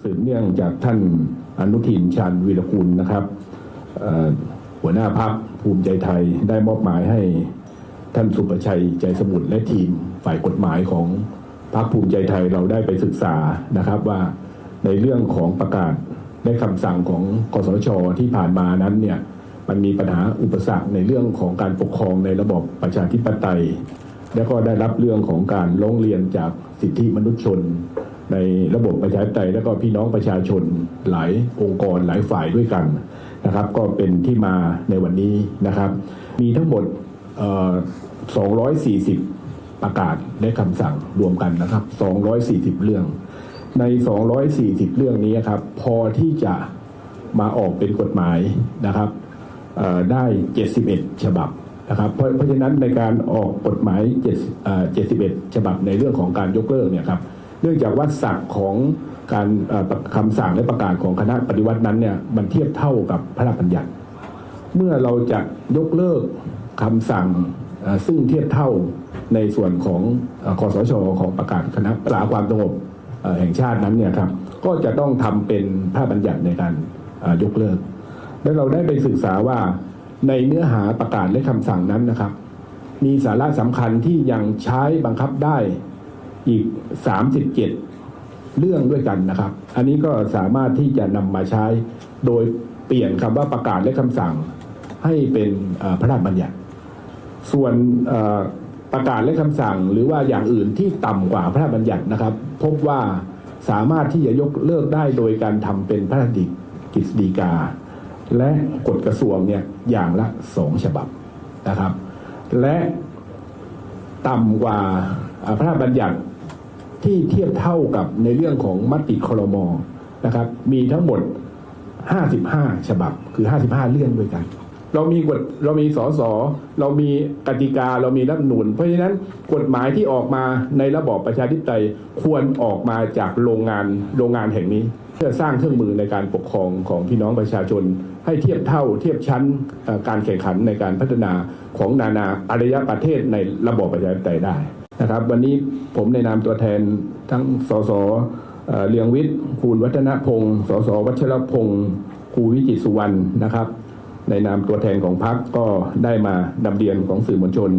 สืบเนื่องจากท่านอนุทินชาญวีรกุลนะครับหัวหน้าพักภูมิใจไทยได้มอบหมายให้ท่านสุประชัยใจสมุทรและทีมฝ่ายกฎหมายของพักภูมิใจไทยเราได้ไปศึกษานะครับว่าในเรื่องของประกาศได้คำสั่งของกสชที่ผ่านมานั้นเนี่ยมันมีปัญหาอุปสรรคในเรื่องของการปกครองในระบบประชาธิปไตย แล้วก็ได้รับเรื่องของการร้องเรียนจากสิทธิมนุษยชน ในระบบประชาธิปไตยแล้วก็พี่น้องประชาชนหลายองค์กรหลายฝ่ายด้วยกันนะครับ ก็เป็นที่มาในวันนี้นะครับ มีทั้งหมด 240 ประกาศและคำสั่งรวมกันนะครับ 240 เรื่อง ใน 240 เรื่องนี้ครับ พอที่จะมาออกเป็นกฎหมายนะครับได้ 71 ฉบับ นะครับเพราะเพราะฉะนั้นในการออกกฎหมาย71 ฉบับในเรื่องของการยกเลิกเนี่ยครับเนื่องจากว่าศักดิ์ของการเอ่อคำสั่งและประกาศของคณะปฏิวัตินั้นเนี่ยมันเทียบเท่ากับพระราชบัญญัติ เมื่อเราจะยกเลิกคำสั่งซึ่งเทียบเท่าในส่วนของอคอสชของประกาศคณะรักษาความสงบแห่งชาตินั้นเนี่ยครับก็จะต้องทำเป็นพระราชบัญญัติในการยกเลิก และเราได้ไปศึกษาว่า ในเนื้อหาประกาศและคำสั่งนั้นนะครับ มีสาระสำคัญที่ยังใช้บังคับได้อีก 37 เรื่องด้วยกันนะครับ อันนี้ก็สามารถที่จะนำมาใช้โดยเปลี่ยนคำว่าประกาศและคำสั่งให้เป็นพระราชบัญญัติ ส่วนประกาศและคำสั่งหรือว่าอย่างอื่นที่ต่ำกว่าพระราชบัญญัตินะครับ พบว่าสามารถที่จะยกเลิกได้โดยการทำเป็นพระราชกฤษฎีกา และกฎกระทรวงเนี่ยอย่างละสองฉบับนะครับ และต่ำกว่าพระราชบัญญัติที่เทียบเท่ากับในเรื่องของมติครมนะครับ มีทั้งหมด 55 ฉบับคือ 55 เรื่องด้วยกัน เรามีกฎเรามีสสเรามีกติกาเรามีรัฐธรรมนูญเพราะฉะนั้นกฎหมายที่ออกมาในระบอบประชาธิปไตยควรออกมาจากโรงงานโรงงานแห่งนี้ เพื่อสร้างเครื่องมือในการปกครองของพี่น้องประชาชน ให้เทียบเท่าเทียบชั้นการแข่งขันในการพัฒนาของนานาอารยประเทศในระบอบประชาธิปไตยได้นะครับ วันนี้ผมในนามตัวแทนทั้งสสเอ่อเลียงวิทย์คูณวัฒนพงศ์สสวัชรพงศ์ครูวิจิตรสุวรรณนะครับ ในนามตัวแทนของพรรคก็ได้มานำเรียนของสื่อมวลชน